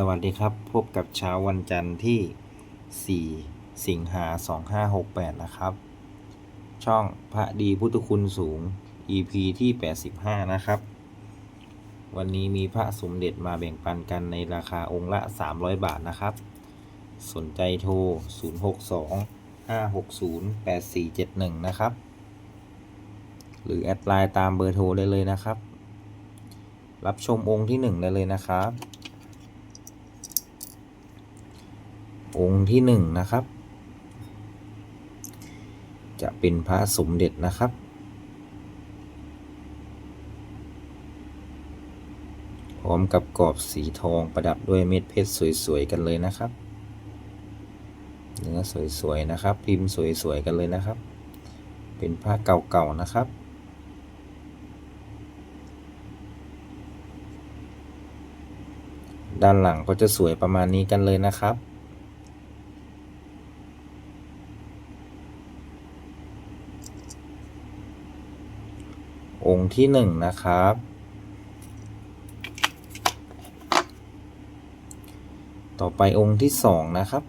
สวัสดีครับ พบกับเช้าวันจันทร์ที่ 4 สิงหา 2568 นะครับ ช่องพระดีพุทธคุณสูง EP ที่ 85 นะครับ วันนี้มีพระสมเด็จมาแบ่งปันกันในราคาองค์ละ 300 บาทนะครับ สนใจโทร 062 560 8471 นะครับ หรือแอดไลน์ตามเบอร์โทรได้เลยนะครับ รับชมองค์ที่ 1 ได้เลยนะครับ องค์ที่หนึ่งนะครับ จะเป็นพระสมเด็จนะครับ พร้อมกับกรอบสีทองประดับด้วยเม็ดเพชรสวยๆกันเลยนะครับ เนื้อสวยๆนะครับ พิมพ์สวยๆกันเลยนะครับ เป็นพระเก่าๆนะครับด้านหลังก็จะสวยประมาณนี้กันเลยนะครับ องค์ที่หนึ่งนะครับ ต่อไปองค์ที่สองนะครับ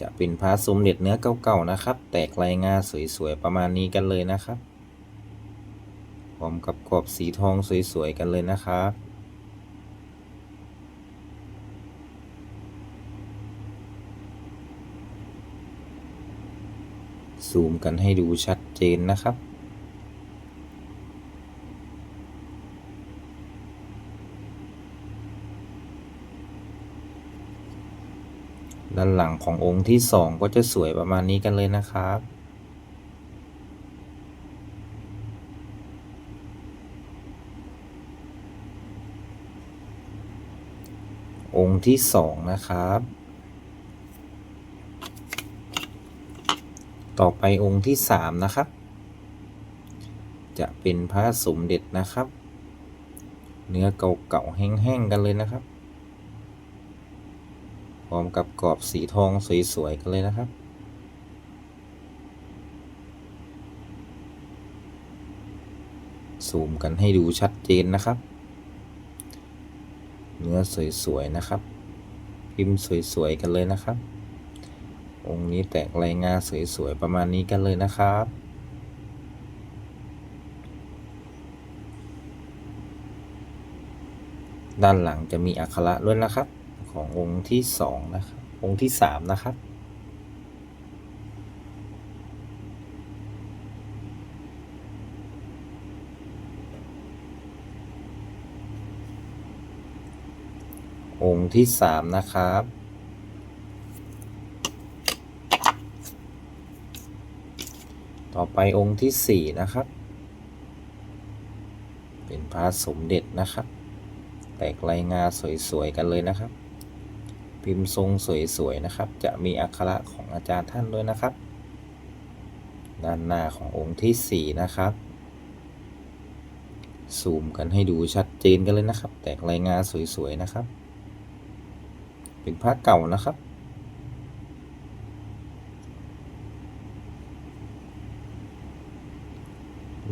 จะเป็นพระสมเด็จเนื้อเก่าๆนะครับ แตกลายงาสวยๆประมาณนี้กันเลยนะครับพร้อมกับกรอบสีทองสวยๆกันเลยนะครับซูมกันให้ดูชัดเจนนะครับ ด้านหลังขององค์ที่สองก็จะสวยประมาณนี้กันเลยนะครับองค์ที่สองนะครับ ต่อไปองค์ที่สามนะครับ จะเป็นพระสมเด็จนะครับ เนื้อเก่าๆแห้งๆกันเลยนะครับ ร้อมกับกรอบสีทองสวย ๆ กันเลยนะครับ ซูมกันให้ดูชัดเจนนะครับ เนื้อสวย ๆ นะครับ พิมพ์สวย ๆ กันเลยนะครับ องค์นี้แตกลายงาสวย ๆ ประมาณนี้กันเลยนะครับด้านหลังจะมีอักขระด้วยนะครับ ขององค์ที่สองนะครับ องค์ที่สามนะครับ องค์ที่สามนะครับต่อไปองค์ที่สี่นะครับ เป็นพระสมเด็จนะครับ แตกลายงาสวย ๆ กันเลยนะครับ พิมพ์ทรงสวยๆนะครับ จะมีอักขระของอาจารย์ท่านด้วยนะครับ ด้านหน้าขององค์ที่สี่นะครับ ซูมกันให้ดูชัดเจนกันเลยนะครับ แตกลายงาสวยๆนะครับ เป็นพระเก่านะครับ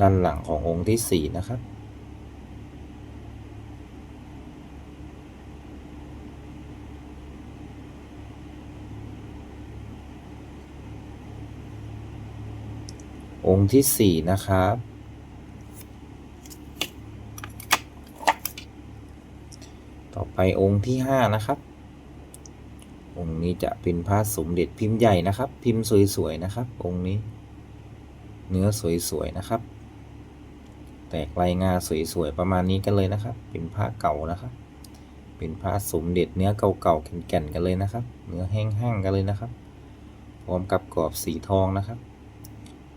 ด้านหลังขององค์ที่สี่นะครับ องค์ที่สี่นะครับ ต่อไปองค์ที่ห้านะครับ องค์นี้จะเป็นพระสมเด็จพิมพ์ใหญ่นะครับ พิมพ์สวยๆนะครับ องค์นี้ เนื้อสวยๆนะครับ แตกลายงาสวยๆประมาณนี้กันเลยนะครับ เป็นผ้าเก่านะครับ เป็นผ้าสมเด็จเนื้อเก่าๆแก่นๆกันเลยนะครับ เนื้อแห้งๆกันเลยนะครับ พร้อมกับกรอบสีทองนะครับ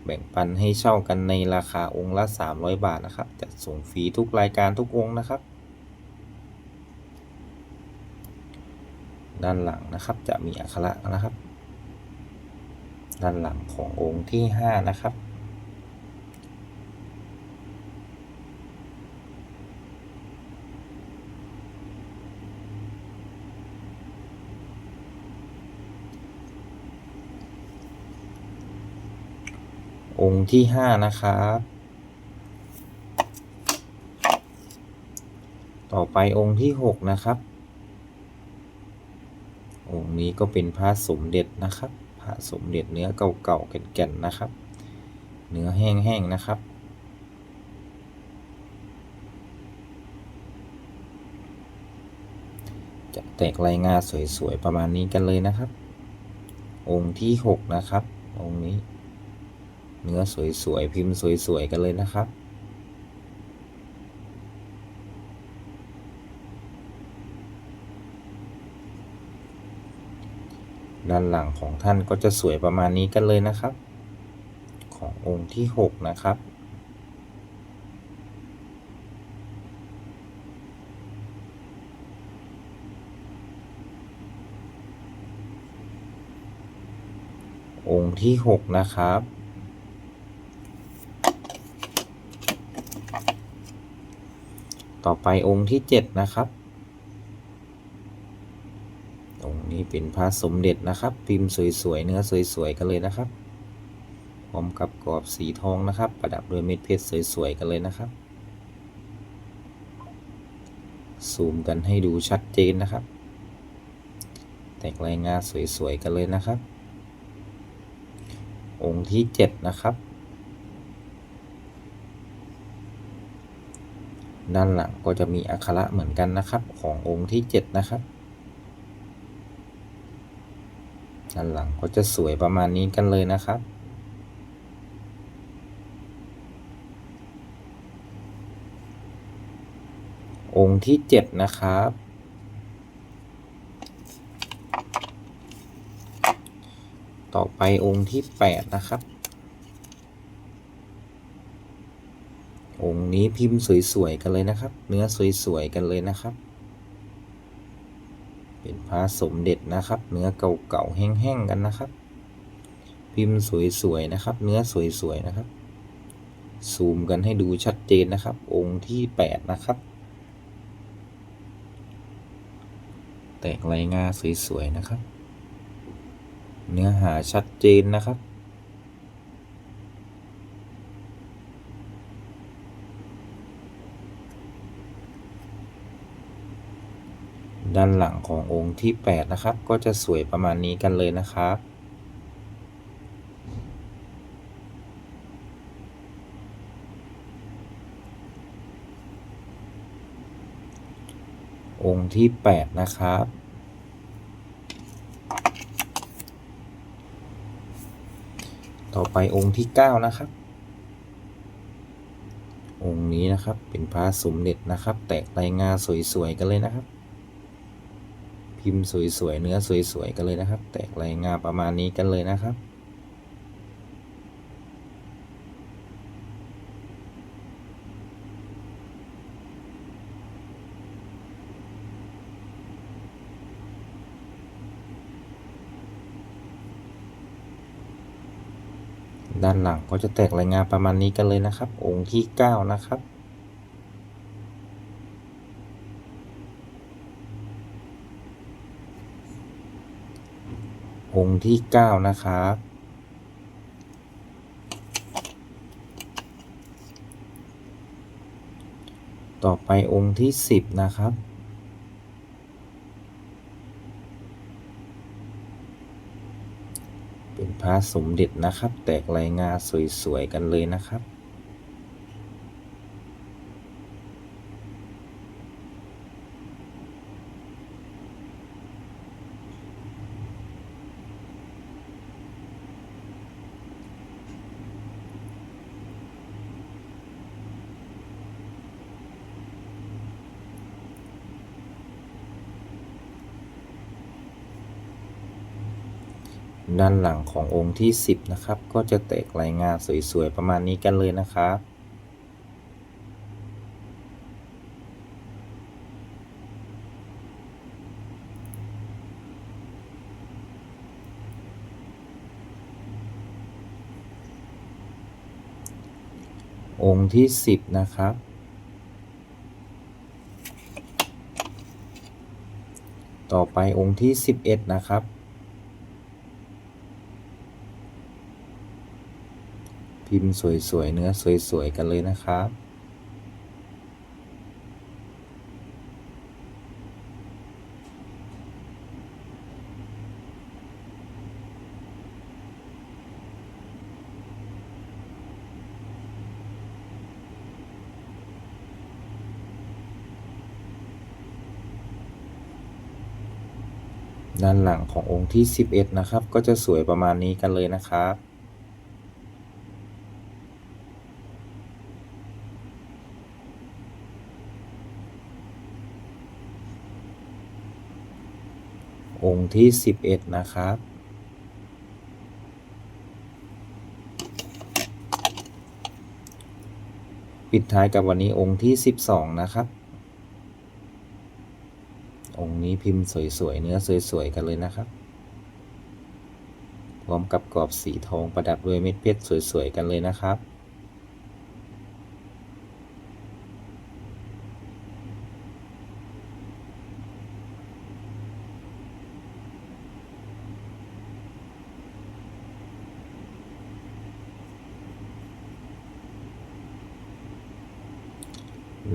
แบ่งปันให้เช่ากันในราคาองค์ละ 300 บาทนะครับจะส่งฟรีทุกรายการทุกองค์นะครับ ด้านหลังนะครับจะมีอักขระนะครับ ด้านหลังขององค์ที่ 5 นะครับ งที่5นะครับ ต่อไปองค์ที่6นะครับ องค์นี้ก็เป็นพระสมเด็จนะครับ พระสมเด็จเนื้อเก่าๆแก่นๆนะครับ เนื้อแห้งๆนะครับจะแตกลายงาสวยๆ ประมาณนี้กันเลยนะครับ องค์ที่หกนะครับ องค์นี้ เนื้อสวยๆ พิมพ์สวยๆ กันเลยนะครับ ด้านหลังของท่านก็จะสวยประมาณนี้กันเลยนะครับ ขององค์ที่หกนะครับองค์ที่หกนะครับ ต่อไปองค์ที่เจ็ดนะครับองค์นี้เป็นพระสมเด็จนะครับ พิมพ์สวยๆ เนื้อสวยๆ กันเลยนะครับ พร้อมกับกรอบสีทองนะครับ ประดับด้วยเม็ดเพชรสวยๆ กันเลยนะครับ ซูมกันให้ดูชัดเจนนะครับ แตกลายงาสวยๆ กันเลยนะครับ องค์ที่เจ็ดนะครับ ด้านหลังก็จะมีอักขระเหมือนกันนะครับ ขององค์ที่เจ็ดนะครับ ด้านหลังก็จะสวยประมาณนี้กันเลยนะครับ องค์ที่เจ็ดนะครับต่อไปองค์ที่แปดนะครับ อ งนี้พิมพ์สวยๆกันเลยนะครับ เนื้อสวยๆกันเลยนะครับ เป็นพระสมเด็จนะครับ เนื้อเก่าๆแห้งๆกันนะครับ พิมพ์สวยๆนะครับ เนื้อสวยๆนะครับ ซูมกันให้ดูชัดเจนนะครับ องค์ที่แปดนะครับ แตกลายงาสวยๆนะครับ เนื้อหาชัดเจนนะครับ ด้านหลังขององค์ที่ 8 นะครับ ก็จะสวยประมาณนี้กันเลยนะครับองค์ที่ 8 นะครับ ต่อไปองค์ที่ 9 นะครับ องค์นี้นะครับเป็นพระสมเด็จนะครับ แตกลายงาสวยๆกันเลยนะครับ พิมพ์สวยๆเนื้อสวยๆกันเลยนะครับ แตกลายงาประมาณนี้กันเลยนะครับด้านหลังก็จะแตกลายงาประมาณนี้กันเลยนะครับ องค์ที่ 9 นะครับ องค์ที่9นะครับ ต่อไปองค์ที่10นะครับ เป็นพระสมเด็จนะครับ แตกลายงาสวยๆกันเลยนะครับ ด้านหลังขององค์ที่ 10 นะครับ ก็จะแตกลายงานสวยๆ ประมาณนี้กันเลยนะครับองค์ที่ 10 นะครับ ต่อไปองค์ที่ 11 นะครับ พิมพ์สวยๆ เนื้อสวยๆ กันเลยนะครับ ด้านหลังขององค์ที่ 11 นะครับ ก็จะสวยประมาณนี้กันเลยนะครับ องค์ที่ 11 นะครับ ปิดท้ายกับวันนี้องค์ที่ 12 นะครับ องค์นี้พิมพ์สวยๆ เนื้อสวยๆ กันเลยนะครับ พร้อมกับกรอบสีทองประดับด้วยเม็ดเพชรสวยๆ กันเลยนะครับ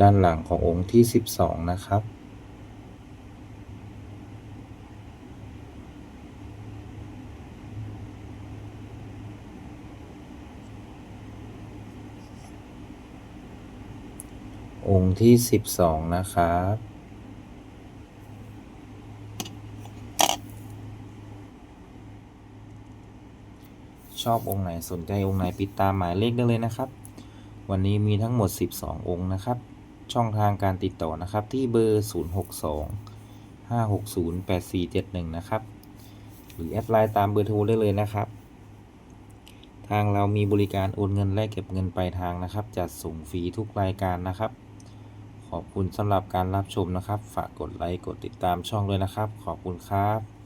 ด้านหลังขององค์ที่ 12 นะครับ องค์ที่ 12 นะครับชอบองค์ไหนสนใจองค์ไหนปิดตามหมายเลขได้เลยนะครับ วันนี้มีทั้งหมด 12 องค์นะครับ ช่องทางการติดต่อนะครับ ที่เบอร์ 062 560 8471 นะครับ หรือแอดไลน์ตามเบอร์โทรได้เลยนะครับ ทางเรามีบริการโอนเงินและเก็บเงินปลายทางนะครับ จัดส่งฟรีทุกรายการนะครับ ขอบคุณสำหรับการรับชมนะครับ ฝากกดไลค์ กดติดตามช่องด้วยนะครับ ขอบคุณครับ